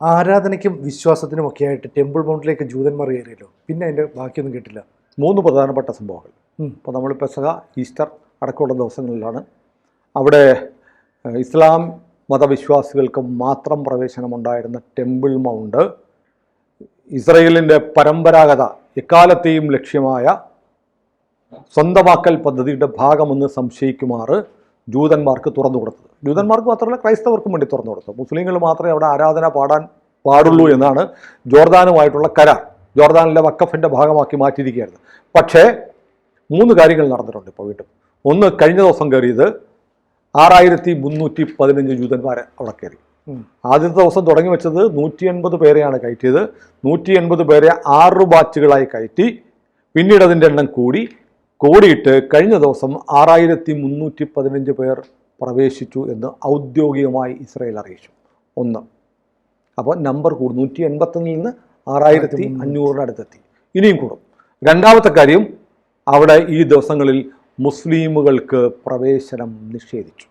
ആരാധനയ്ക്കും വിശ്വാസത്തിനും ഒക്കെ ആയിട്ട് ടെമ്പിൾ മൗണ്ടിലേക്ക് ജൂതന്മാർ കയറിയല്ലോ. പിന്നെ അതിന്റെ ബാക്കിയൊന്നും കിട്ടില്ല. മൂന്ന് പ്രധാനപ്പെട്ട സംഭവങ്ങൾ. ഇപ്പോൾ നമ്മൾ പെസക ഈസ്റ്റർ അടക്കമുള്ള ദിവസങ്ങളിലാണ്. അവിടെ ഇസ്ലാം മതവിശ്വാസികൾക്ക് മാത്രം പ്രവേശനമുണ്ടായിരുന്ന ടെമ്പിൾ മൗണ്ട് ഇസ്രയേലിന്റെ പരമ്പരാഗത എക്കാലത്തെയും ലക്ഷ്യമായ സ്വന്തമാക്കൽ പദ്ധതിയുടെ ഭാഗമെന്ന് സംശയിക്കുമാറ് ജൂതന്മാർക്ക് തുറന്നു കൊടുത്തത് ജൂതന്മാർക്ക് മാത്രമല്ല ക്രൈസ്തവർക്കും വേണ്ടി തുറന്നു കൊടുത്തു. മുസ്ലിങ്ങൾ മാത്രമേ അവിടെ ആരാധന പാടാൻ പാടുള്ളൂ എന്നാണ് ജോർദാനുമായിട്ടുള്ള കരാർ. ജോർദാനിലെ വക്കഫിന്റെ ഭാഗമാക്കി മാറ്റിയിരിക്കുകയായിരുന്നു. പക്ഷേ മൂന്ന് കാര്യങ്ങൾ നടന്നിട്ടുണ്ട് ഇപ്പോൾ വീണ്ടും. ഒന്ന് കഴിഞ്ഞ ദിവസം കയറിയത് ആറായിരത്തി മുന്നൂറ്റി പതിനഞ്ച് ജൂതന്മാരെ അവിടെ കയറി. ആദ്യത്തെ ദിവസം തുടങ്ങി വെച്ചത് നൂറ്റി എൺപത് പേരെയാണ് കയറ്റിയത്. നൂറ്റി എൺപത് പേരെ ആറ് ബാച്ചുകളായി കയറ്റി. പിന്നീട് അതിന്റെ എണ്ണം കൂടി. കൂടിയിട്ട് കഴിഞ്ഞ ദിവസം ആറായിരത്തി മുന്നൂറ്റി പതിനഞ്ച് പേർ പ്രവേശിച്ചു എന്ന് ഔദ്യോഗികമായി ഇസ്രയേൽ അറിയിച്ചു. ഒന്ന്. അപ്പോൾ നമ്പർ കൂടും. നൂറ്റി എൺപത്തൊന്നിൽ നിന്ന് ആറായിരത്തി അഞ്ഞൂറിനടുത്തെത്തി ഇനിയും കൂടും. രണ്ടാമത്തെ കാര്യം അവിടെ ഈ ദിവസങ്ങളിൽ മുസ്ലിമുകൾക്ക് പ്രവേശനം നിഷേധിച്ചു.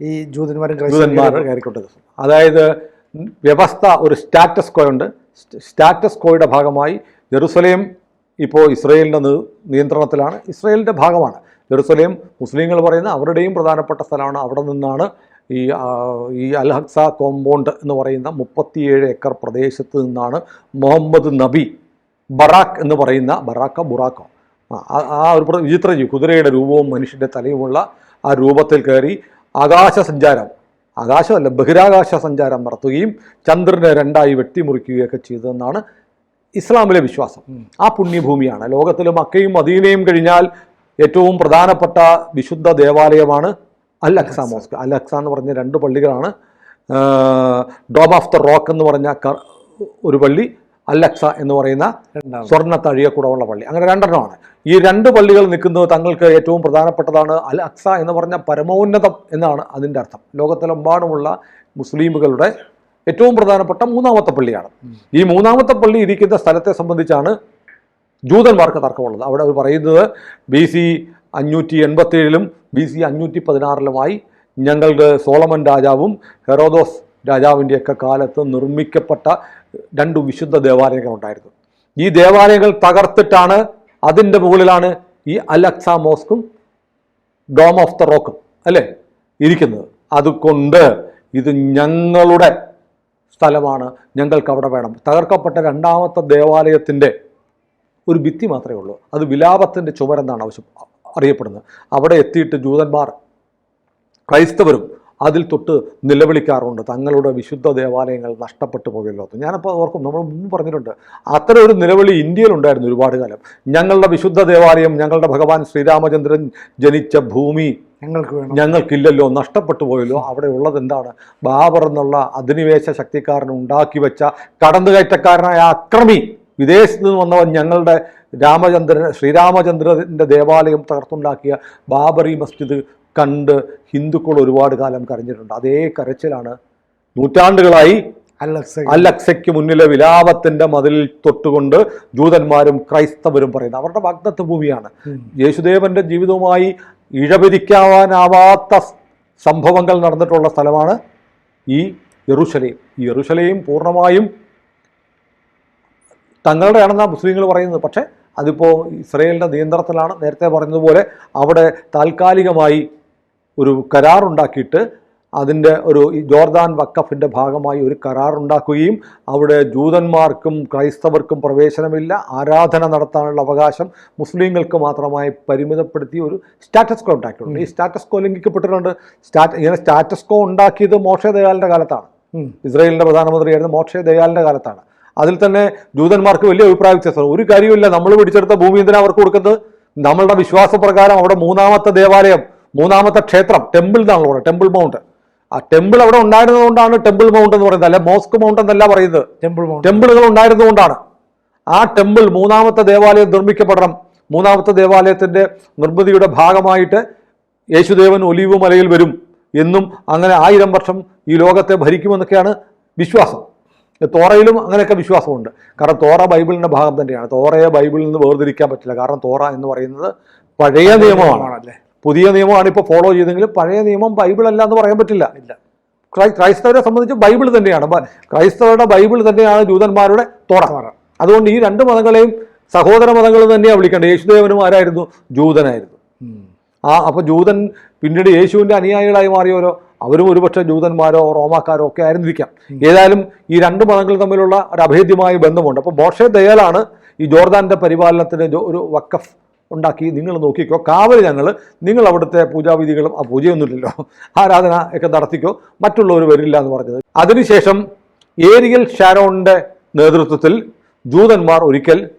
ഈ ജൂതന്മാരും ക്രൈസ്തവരും ദിവസം. അതായത് വ്യവസ്ഥ ഒരു സ്റ്റാറ്റസ് കോ ഉണ്ട് സ്റ്റാറ്റസ് കോയുടെ ഭാഗമായി ജെറുസലേം ഇപ്പോൾ ഇസ്രയേലിന്റെ നിയന്ത്രണത്തിലാണ്. ഇസ്രയേലിന്റെ ഭാഗമാണ്. ജെറുസലേം മുസ്ലിങ്ങൾ പറയുന്ന അവരുടെയും പ്രധാനപ്പെട്ട സ്ഥലമാണ്. അവിടെ നിന്നാണ് ഈ ഈ അൽഹക്സ കോമ്പൗണ്ട് എന്ന് പറയുന്ന മുപ്പത്തിയേഴ് ഏക്കർ പ്രദേശത്ത് നിന്നാണ് മുഹമ്മദ് നബി ബറാക്ക് എന്ന് പറയുന്ന ബറാക്ക ബുറാക്കോ ആ, ഒരു വിചിത്ര കുതിരയുടെ രൂപവും മനുഷ്യന്റെ തലയുമുള്ള ആ രൂപത്തിൽ കയറി ആകാശ സഞ്ചാരം ആകാശമല്ല ബഹിരാകാശ സഞ്ചാരം നടത്തുകയും ചന്ദ്രനെ രണ്ടായി വെട്ടിമുറിക്കുകയൊക്കെ ചെയ്തതെന്നാണ് ഇസ്ലാമിലെ വിശ്വാസം. ആ പുണ്യഭൂമിയാണ്. ലോകത്തിൽ മക്കയും മദീനയും കഴിഞ്ഞാൽ ഏറ്റവും പ്രധാനപ്പെട്ട വിശുദ്ധ ദേവാലയമാണ് Al Aqsa mosque. Al Aqsa എന്ന് പറഞ്ഞ രണ്ട് പള്ളികളാണ്. ഡോം ഓഫ് ദ റോക്ക് എന്ന് പറഞ്ഞ ഒരു പള്ളി അൽ അക്സ എന്ന് പറയുന്ന സ്വർണ തഴിയക്കുടമുള്ള പള്ളി. അങ്ങനെ രണ്ടെണ്ണമാണ്. ഈ രണ്ട് പള്ളികൾ നിൽക്കുന്നത് തങ്ങൾക്ക് ഏറ്റവും പ്രധാനപ്പെട്ടതാണ് അൽ അക്സ എന്ന് പറഞ്ഞ പരമോന്നതം എന്നാണ് അതിന്റെ അർത്ഥം. ലോകത്തിലെമ്പാടുമുള്ള മുസ്ലിമുകളുടെ ഏറ്റവും പ്രധാനപ്പെട്ട മൂന്നാമത്തെ പള്ളിയാണ്. ഈ മൂന്നാമത്തെ പള്ളി ഇരിക്കുന്ന സ്ഥലത്തെ സംബന്ധിച്ചാണ് ജൂതന്മാർക്ക് തർക്കമുള്ളത്. അവിടെ അവർ പറയുന്നത് ബി സി അഞ്ഞൂറ്റി എൺപത്തേഴിലും ബി സി അഞ്ഞൂറ്റി പതിനാറിലുമായി ഞങ്ങളുടെ സോളമൻ രാജാവും ഹെറോദോസ് രാജാവിന്റെയൊക്കെ കാലത്ത് നിർമ്മിക്കപ്പെട്ട രണ്ട് വിശുദ്ധ ദേവാലയങ്ങൾ ഉണ്ടായിരുന്നു ഈ ദേവാലയങ്ങൾ തകർത്തിട്ടാണ് അതിന്റെ മുകളിലാണ് ഈ അലക്സ മോസ്കും ഡോം ഓഫ് ദ റോക്കും അല്ലേ ഇരിക്കുന്നത്. അതുകൊണ്ട് ഇത് ഞങ്ങളുടെ സ്ഥലമാണ് ഞങ്ങൾക്ക് അവിടെ വേണം. തകർക്കപ്പെട്ട രണ്ടാമത്തെ ദേവാലയത്തിന്റെ ഒരു ഭിത്തി മാത്രമേ ഉള്ളൂ. അത് വിലാപത്തിന്റെ ചുമരെന്നാണ് ആവശ്യം അറിയപ്പെടുന്നത്. അവിടെ എത്തിയിട്ട് ജൂതന്മാർ ക്രൈസ്തവരും അതിൽ തൊട്ട് നിലവിളിക്കാറുണ്ട്. തങ്ങളുടെ വിശുദ്ധ ദേവാലയങ്ങൾ നഷ്ടപ്പെട്ടു പോകുമല്ലോ എന്ന്. ഞാനപ്പോൾ ഓർക്കും നമ്മൾ മുമ്പ് പറഞ്ഞിട്ടുണ്ട്. അത്തരം ഒരു നിലവിളി ഇന്ത്യയിലുണ്ടായിരുന്നു ഒരുപാട് കാലം. ഞങ്ങളുടെ വിശുദ്ധ ദേവാലയം ഞങ്ങളുടെ ഭഗവാൻ ശ്രീരാമചന്ദ്രൻ ജനിച്ച ഭൂമി ഞങ്ങൾക്ക് വേണം. ഞങ്ങൾക്കില്ലല്ലോ നഷ്ടപ്പെട്ടു പോയല്ലോ. അവിടെ ഉള്ളത് എന്താണ്? ബാബർ എന്നുള്ള അധിനിവേശ ശക്തിക്കാരൻ ഉണ്ടാക്കി വെച്ച കടന്നുകയറ്റക്കാരനായ അക്രമി. വിദേശത്ത് നിന്ന് വന്നവൻ ഞങ്ങളുടെ രാമചന്ദ്രൻ ശ്രീരാമചന്ദ്രന്റെ ദേവാലയം തകർത്തുണ്ടാക്കിയ ബാബറി മസ്ജിദ് കണ്ട് ഹിന്ദുക്കൾ ഒരുപാട് കാലം കരഞ്ഞിട്ടുണ്ട്. അതേ കരച്ചിലാണ് നൂറ്റാണ്ടുകളായി അലക്സയ്ക്ക് മുന്നിലെ വിലാപത്തിന്റെ മതിലിൽ തൊട്ടുകൊണ്ട് ജൂതന്മാരും ക്രൈസ്തവരും പറയുന്നത്. അവരുടെ വാഗ്ദത്ത ഭൂമിയാണ്. യേശുദേവന്റെ ജീവിതവുമായി ഇഴപിരിക്കാവാനാവാത്ത സംഭവങ്ങൾ നടന്നിട്ടുള്ള സ്ഥലമാണ് ഈ യെറുശലേം. ഈ യെറുശലേം പൂർണമായും തങ്ങളുടെയാണെന്നാണ് മുസ്ലിങ്ങൾ പറയുന്നത്. പക്ഷേ അതിപ്പോൾ ഇസ്രയേലിന്റെ നിയന്ത്രണത്തിലാണ് നേരത്തെ പറഞ്ഞതുപോലെ അവിടെ താൽക്കാലികമായി ഒരു കരാറുണ്ടാക്കിയിട്ട് അതിന്റെ ഒരു ജോർദാൻ വക്കഫിന്റെ ഭാഗമായി ഒരു കരാറുണ്ടാക്കുകയും അവിടെ ജൂതന്മാർക്കും ക്രൈസ്തവർക്കും പ്രവേശനമില്ല. ആരാധന നടത്താനുള്ള അവകാശം മുസ്ലിങ്ങൾക്ക് മാത്രമായി പരിമിതപ്പെടുത്തി ഒരു സ്റ്റാറ്റസ് കോ ഉണ്ടാക്കിയിട്ടുണ്ട്. ഈ സ്റ്റാറ്റസ് കോ ലംഘിക്കപ്പെട്ടിട്ടുണ്ട്. സ്റ്റാറ്റ് ഇങ്ങനെ സ്റ്റാറ്റസ് കോ ഉണ്ടാക്കിയത് മോക്ഷദയാലിന്റെ ദയാലിന്റെ കാലത്താണ്. ഇസ്രായേലിന്റെ പ്രധാനമന്ത്രിയായിരുന്ന മോക്ഷദയാലിന്റെ കാലത്താണ്. അതിൽ തന്നെ ജൂതന്മാർക്ക് വലിയ അഭിപ്രായ വ്യത്യാസം ഒരു കാര്യമില്ല നമ്മൾ പിടിച്ചെടുത്ത ഭൂമി എന്തിനാ അവർക്ക് കൊടുക്കുന്നത്? നമ്മളുടെ വിശ്വാസപ്രകാരം അവിടെ മൂന്നാമത്തെ ദേവാലയം മൂന്നാമത്തെ ക്ഷേത്രം ടെമ്പിൾ എന്നാണല്ലോ പറയുന്നത് ടെമ്പിൾ മൗണ്ട് ആ ടെമ്പിൾ അവിടെ ഉണ്ടായിരുന്നതുകൊണ്ടാണ് ടെമ്പിൾ മൗണ്ട് എന്ന് പറയുന്നത്. അല്ലെ മോസ്ക് മൗണ്ട് എന്നല്ല പറയുന്നത്. ടെമ്പിൾ ടെമ്പിളുകൾ ഉണ്ടായിരുന്നതുകൊണ്ടാണ്. ആ ടെമ്പിൾ മൂന്നാമത്തെ ദേവാലയം നിർമ്മിക്കപ്പെടണം. മൂന്നാമത്തെ ദേവാലയത്തിന്റെ നിർമ്മിതിയുടെ ഭാഗമായിട്ട് യേശുദേവൻ ഒലിവ് മലയിൽ വരും എന്നും അങ്ങനെ ആയിരം വർഷം ഈ ലോകത്തെ ഭരിക്കുമെന്നൊക്കെയാണ് വിശ്വാസം. തോറയിലും അങ്ങനെയൊക്കെ വിശ്വാസമുണ്ട്. കാരണം തോറ ബൈബിളിന്റെ ഭാഗം തന്നെയാണ്. തോറയെ ബൈബിളിൽ നിന്ന് വേർതിരിക്കാൻ പറ്റില്ല. കാരണം തോറ എന്ന് പറയുന്നത് പഴയ നിയമമാണ്. ആണല്ലേ പുതിയ നിയമമാണ് ഇപ്പോൾ ഫോളോ ചെയ്തെങ്കിൽ പഴയ നിയമം ബൈബിൾ അല്ല എന്ന് പറയാൻ പറ്റില്ല. ഇല്ല. ക്രൈസ്തവരെ സംബന്ധിച്ച് ബൈബിൾ തന്നെയാണ്. ക്രൈസ്തവരുടെ ബൈബിൾ തന്നെയാണ് ജൂതന്മാരുടെ തോറ. അതുകൊണ്ട് ഈ രണ്ട് മതങ്ങളെയും സഹോദര മതങ്ങൾ തന്നെയാണ് വിളിക്കേണ്ടത്. യേശുദേവനും ആരായിരുന്നു? ജൂതനായിരുന്നു. ആ അപ്പോൾ ജൂതൻ പിന്നീട് യേശുവിന്റെ അനുയായികളായി മാറിയവരോ അവരും ഒരുപക്ഷെ ജൂതന്മാരോ റോമാക്കാരോ ഒക്കെ ആയിരുന്നിരിക്കാം. ഏതായാലും ഈ രണ്ട് മതങ്ങൾ തമ്മിലുള്ള ഒരു അഭേദ്യമായ ബന്ധമുണ്ട്. അപ്പോൾ മോശെ ദയാലാണ് ഈ ജോർദാന്റെ പരിപാലനത്തിന് ഒരു വക്കഫ് ഉണ്ടാക്കി നിങ്ങൾ നോക്കിക്കോ. കാവൽ ഞങ്ങൾ നിങ്ങൾ അവിടുത്തെ പൂജാവിധികളും ആ പൂജയൊന്നുമില്ലല്ലോ. ആരാധന ഒക്കെ നടത്തിക്കോ. മറ്റുള്ളവർ വരില്ല എന്ന് പറഞ്ഞത്. അതിനുശേഷം ഏരിയൽ ഷാരോണിന്റെ നേതൃത്വത്തിൽ ജൂതന്മാർ ഒരിക്കൽ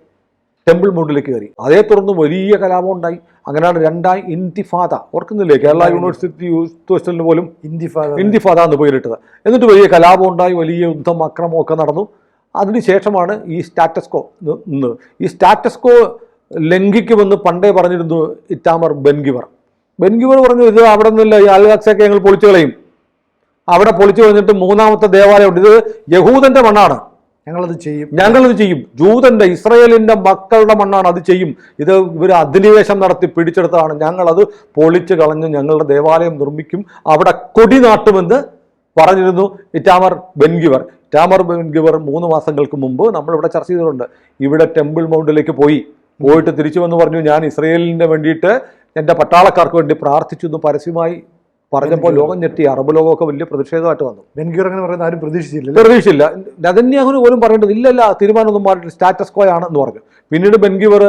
ടെമ്പിൾ മൗണ്ടിലേക്ക് കയറി. അതേ തുടർന്ന് വലിയ കലാപം ഉണ്ടായി. അങ്ങനെയാണ് രണ്ടായി ഇൻതിഫാദ ഓർക്കുന്നില്ലേ? കേരള യൂണിവേഴ്സിറ്റി യൂത്ത് ഹോസ്റ്റലിന് പോലും ഇന്തിഫാദ. ഇൻതിഫാദ എന്ന് പേരിട്ടത്. എന്നിട്ട് വലിയ കലാപം ഉണ്ടായി വലിയ യുദ്ധം അക്രമമൊക്കെ നടന്നു. അതിനുശേഷമാണ് ഈ സ്റ്റാറ്റസ്കോ നിന്ന്. ഈ സ്റ്റാറ്റസ്കോ ലംഘിക്കുമെന്ന് പണ്ടേ പറഞ്ഞിരുന്നു ഇറ്റാമർ ബെൻഗിവർ. ബെൻഗിവർ പറഞ്ഞു ഇത് അവിടെ നിന്നില്ല ഈ അൽഗക്സൊക്കെ ഞങ്ങൾ പൊളിച്ചു കളയും. അവിടെ പൊളിച്ചു കഴിഞ്ഞിട്ട് മൂന്നാമത്തെ ദേവാലയമുണ്ട് ഇത് യഹൂദന്റെ മണ്ണാണ്. ഞങ്ങളത് ചെയ്യും. ഞങ്ങളത് ചെയ്യും. ജൂതന്റെ ഇസ്രയേലിന്റെ മക്കളുടെ മണ്ണാണ്. അത് ചെയ്യും. ഇത് ഇവർ അധിനിവേശം നടത്തി പിടിച്ചെടുത്തതാണ്. ഞങ്ങളത് പൊളിച്ചു കളഞ്ഞ് ഞങ്ങളുടെ ദേവാലയം നിർമ്മിക്കും. അവിടെ കൊടി നാട്ടുമെന്ന് പറഞ്ഞിരുന്നു ഇറ്റാമർ ബെൻഗിവർ. ഇറ്റാമർ ബെൻഗിവർ മൂന്ന് മാസങ്ങൾക്ക് മുമ്പ് നമ്മളിവിടെ ചർച്ച ചെയ്തിട്ടുണ്ട്. ഇവിടെ ടെമ്പിൾ മൗണ്ടിലേക്ക് പോയി. പോയിട്ട് തിരിച്ചു വന്ന് പറഞ്ഞു ഞാൻ ഇസ്രയേലിന് വേണ്ടിയിട്ട് എന്റെ പട്ടാളക്കാർക്ക് വേണ്ടി പ്രാർത്ഥിച്ചു എന്ന് പരസ്യമായി പറഞ്ഞപ്പോൾ ലോകം ഞെട്ടി. അറബ് ലോകമൊക്കെ വലിയ പ്രതിഷേധമായിട്ട് വന്നു. ബെൻഗീർ അങ്ങനെ പറയുന്ന ആരും പ്രതീക്ഷിച്ചില്ല പ്രതീക്ഷിച്ചില്ല. നദന്യാഹുന് പോലും പറയേണ്ടത് ഇല്ലല്ല തീരുമാനമൊന്നും മാറിയിട്ട് സ്റ്റാറ്റസ് കോ ആണെന്ന് പറഞ്ഞു. പിന്നീട് ബെൻഗിവർ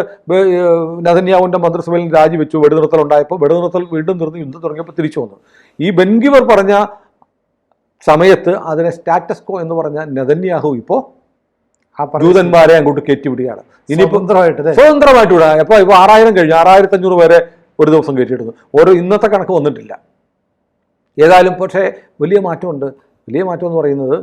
നദന്യാഹുവിന്റെ മന്ത്രിസഭയിൽ രാജിവെച്ചു. വെടിനിർത്തൽ ഉണ്ടായപ്പോൾ വെടിനിർത്തൽ വീണ്ടും നിർന്ന് യുദ്ധം തുടങ്ങിയപ്പോൾ തിരിച്ചു വന്നു. ഈ ബെൻഗിവർ പറഞ്ഞ സമയത്ത് അതിനെ സ്റ്റാറ്റസ് കോ എന്ന് പറഞ്ഞ നദന്യാഹു ഇപ്പോൾ ജൂതന്മാരെ അങ്ങോട്ട് കയറ്റിവിടുകയാണ്. ഇനിയിപ്പോ സ്വതന്ത്രമായിട്ട് വിടുക അപ്പോൾ ഇപ്പോൾ ആറായിരം കഴിഞ്ഞു. ആറായിരത്തി അഞ്ഞൂറ് പേരെ ഒരു ദിവസം കയറ്റിയിടുന്നു. ഓരോ ഇന്നത്തെ കണക്ക് വന്നിട്ടില്ല. ഏതായാലും പക്ഷേ വലിയ മാറ്റമുണ്ട്. വലിയ മാറ്റം എന്ന് പറയുന്നത്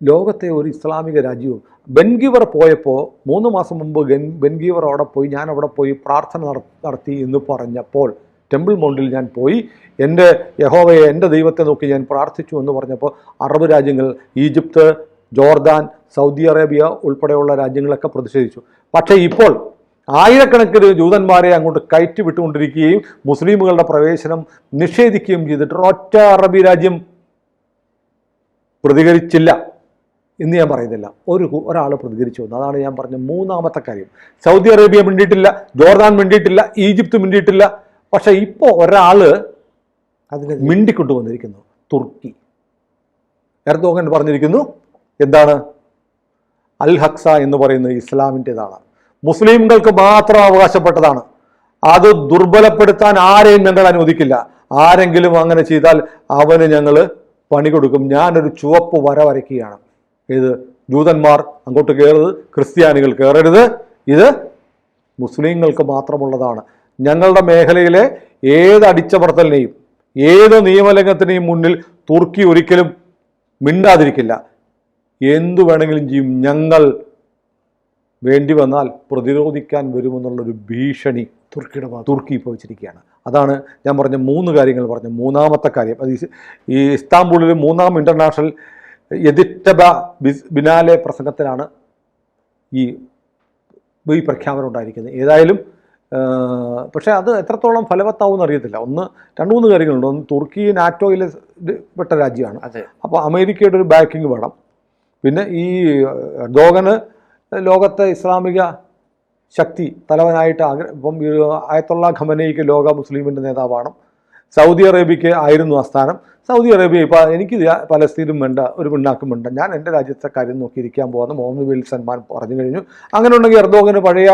ലോകത്തെ ഒരു ഇസ്ലാമിക രാജ്യവും. ബെൻഗീവർ പോയപ്പോൾ മൂന്ന് മാസം മുമ്പ് ഗൻ ബെൻഗീവർ അവിടെ പോയി ഞാൻ അവിടെ പോയി പ്രാർത്ഥന നടത്തി എന്ന് പറഞ്ഞപ്പോൾ ടെമ്പിൾ മൗണ്ടിൽ ഞാൻ പോയി. എന്റെ യഹോവയെ എന്റെ ദൈവത്തെ നോക്കി ഞാൻ പ്രാർത്ഥിച്ചു എന്ന് പറഞ്ഞപ്പോൾ അറബ് രാജ്യങ്ങൾ ഈജിപ്ത് ജോർദാൻ സൗദി അറേബ്യ ഉൾപ്പെടെയുള്ള രാജ്യങ്ങളൊക്കെ പ്രതിഷേധിച്ചു. പക്ഷേ ഇപ്പോൾ ആയിരക്കണക്കിന് ജൂതന്മാരെ അങ്ങോട്ട് കയറ്റി വിട്ടുകൊണ്ടിരിക്കുകയും മുസ്ലിമുകളുടെ പ്രവേശനം നിഷേധിക്കുകയും ചെയ്തിട്ട് ഒറ്റ അറബി രാജ്യം പ്രതികരിച്ചില്ല എന്ന് ഞാൻ പറയുന്നില്ല. ഒരു ഒരാൾ പ്രതികരിച്ചു വന്നു. അതാണ് ഞാൻ പറഞ്ഞ മൂന്നാമത്തെ കാര്യം. സൗദി അറേബ്യ മിണ്ടിയിട്ടില്ല ജോർദാൻ മിണ്ടിയിട്ടില്ല ഈജിപ്ത് മിണ്ടിയിട്ടില്ല. പക്ഷേ ഇപ്പോൾ ഒരാൾ അതിനെ മിണ്ടിക്കൊണ്ടു വന്നിരിക്കുന്നു തുർക്കി. എർദോഗൻ പറഞ്ഞിരിക്കുന്നു എന്താണ്? അൽ ഹക്സ എന്ന് പറയുന്നത് ഇസ്ലാമിന്റെതാണ്. മുസ്ലിംകൾക്ക് മാത്രം അവകാശപ്പെട്ടതാണ്. അത് ദുർബലപ്പെടുത്താൻ ആരെയും ഞങ്ങൾ അനുവദിക്കില്ല. ആരെങ്കിലും അങ്ങനെ ചെയ്താൽ അവന് ഞങ്ങൾ പണി കൊടുക്കും. ഞാനൊരു ചുവപ്പ് വര വരയ്ക്കുകയാണ്. ഇത് ജൂതന്മാർ അങ്ങോട്ട് കയറരുത് ക്രിസ്ത്യാനികൾ കയറരുത്. ഇത് മുസ്ലിങ്ങൾക്ക് മാത്രമുള്ളതാണ്. ഞങ്ങളുടെ മേഖലയിലെ ഏത് അടിച്ചമർത്തലിനെയും ഏത് നിയമലംഘനത്തിനെയും മുന്നിൽ തുർക്കി ഒരിക്കലും മിണ്ടാതിരിക്കില്ല. എന്തു വേണമെങ്കിലും ചെയ്യും. ഞങ്ങൾ വേണ്ടി വന്നാൽ പ്രതിരോധിക്കാൻ വരുമെന്നുള്ളൊരു ഭീഷണി തുർക്കിയുടെ തുർക്കി ഇപ്പോൾ വെച്ചിരിക്കുകയാണ്. അതാണ് ഞാൻ പറഞ്ഞ മൂന്ന് കാര്യങ്ങൾ പറഞ്ഞ മൂന്നാമത്തെ കാര്യം. അത് ഈ- ഇസ്താംബൂളിലെ ഇസ്താംബൂളിൽ മൂന്നാം ഇന്റർനാഷണൽ എതിറ്റബ ബിനാലെ പ്രസംഗത്തിലാണ് ഈ ഈ പ്രഖ്യാപനം ഉണ്ടായിരിക്കുന്നത്. ഏതായാലും പക്ഷേ അത് എത്രത്തോളം ഫലവത്താവും അറിയത്തില്ല. ഒന്ന് രണ്ട് മൂന്ന് കാര്യങ്ങളുണ്ട്. ഒന്ന് തുർക്കി നാറ്റോയിലെ പെട്ട രാജ്യമാണ്. അപ്പോൾ അമേരിക്കയുടെ ഒരു ബാക്കിംഗ് വേണം. പിന്നെ ഈ ഡോഗന് ലോകത്തെ ഇസ്ലാമിക ശക്തി തലവനായിട്ട് ആഗ്ര ഇപ്പം ആയത്തുള്ള ഖമനയ്ക്ക് ലോക മുസ്ലിമിന്റെ നേതാവാണ്. സൗദി അറേബ്യയ്ക്ക് ആയിരുന്നു ആസ്ഥാനം സ്ഥാനം. സൗദി അറേബ്യ ഇപ്പോൾ എനിക്ക് പലസ്തീനും വേണ്ട ഒരു പിണ്ണാക്കും വേണ്ട. ഞാൻ എന്റെ രാജ്യത്തെ കാര്യം നോക്കിയിരിക്കാൻ പോകുന്ന മുഹമ്മദ് ബിൻ സൽമാൻ പറഞ്ഞു കഴിഞ്ഞു. അങ്ങനെ ഉണ്ടെങ്കിൽ എർദോഗന് പഴയ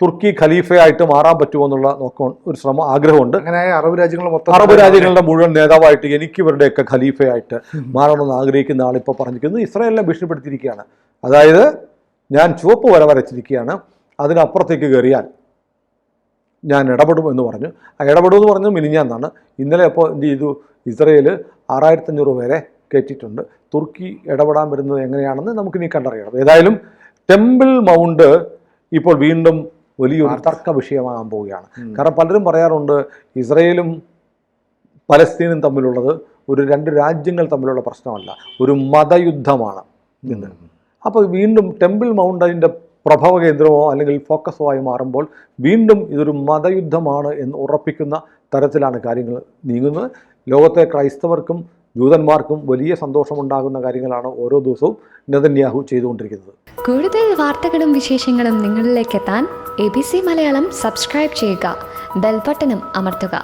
തുർക്കി ഖലീഫയായിട്ട് മാറാൻ പറ്റുമോ എന്നുള്ള നോക്കാൻ ഒരു ശ്രമം ആഗ്രഹമുണ്ട്. അങ്ങനെ അറബ് രാജ്യങ്ങൾ മൊത്തം അറബ് രാജ്യങ്ങളുടെ മുഴുവൻ നേതാവായിട്ട് എനിക്ക് ഇവരുടെയൊക്കെ ഖലീഫയായിട്ട് മാറണമെന്ന് ആഗ്രഹിക്കുന്ന ആളിപ്പോൾ പറഞ്ഞിരിക്കുന്നത് ഇസ്രായേലിനെ ഭീഷണിപ്പെടുത്തിയിരിക്കുകയാണ്. അതായത് ഞാൻ ചുവപ്പ് വര വരച്ചിരിക്കുകയാണ്. അതിനപ്പുറത്തേക്ക് കയറിയാൽ ഞാൻ ഇടപെടും എന്ന് പറഞ്ഞു. ആ ഇടപെടും എന്ന് പറഞ്ഞത് മിനിഞ്ഞാന്നാണ്. ഇന്നലെ അപ്പോൾ എന്ത് ചെയ്തു? ഇസ്രയേൽ ആറായിരത്തഞ്ഞൂറ് പേരെ കയറ്റിയിട്ടുണ്ട്. തുർക്കി ഇടപെടാൻ വരുന്നത് എങ്ങനെയാണെന്ന് നമുക്ക് ഇനി കണ്ടറിയണം. ഏതായാലും ടെമ്പിൾ മൗണ്ട് ഇപ്പോൾ വീണ്ടും വലിയൊരു തർക്ക വിഷയമാകാൻ പോവുകയാണ്. കാരണം പലരും പറയാറുണ്ട് ഇസ്രയേലും പലസ്തീനും തമ്മിലുള്ളത് ഒരു രണ്ട് രാജ്യങ്ങൾ തമ്മിലുള്ള പ്രശ്നമല്ല ഒരു മതയുദ്ധമാണ് ഇന്ന്. അപ്പോൾ വീണ്ടും ടെമ്പിൾ മൗണ്ടൈന്റെ പ്രഭവ കേന്ദ്രമോ അല്ലെങ്കിൽ ഫോക്കസോ ആയി മാറുമ്പോൾ വീണ്ടും ഇതൊരു മതയുദ്ധമാണ് എന്ന് ഉറപ്പിക്കുന്ന തരത്തിലാണ് കാര്യങ്ങൾ നീങ്ങുന്നത്. ലോകത്തെ ക്രൈസ്തവർക്കും ജൂതന്മാർക്കും വലിയ സന്തോഷമുണ്ടാകുന്ന കാര്യങ്ങളാണ് ഓരോ ദിവസവും നെതന്യാഹു ചെയ്തുകൊണ്ടിരിക്കുന്നത്. കൂടുതൽ വാർത്തകളും വിശേഷങ്ങളും നിങ്ങളിലേക്ക് എത്താൻ A B C Malayalam subscribe ചെയ്യുക. ബെൽബട്ടനും അമർത്തുക.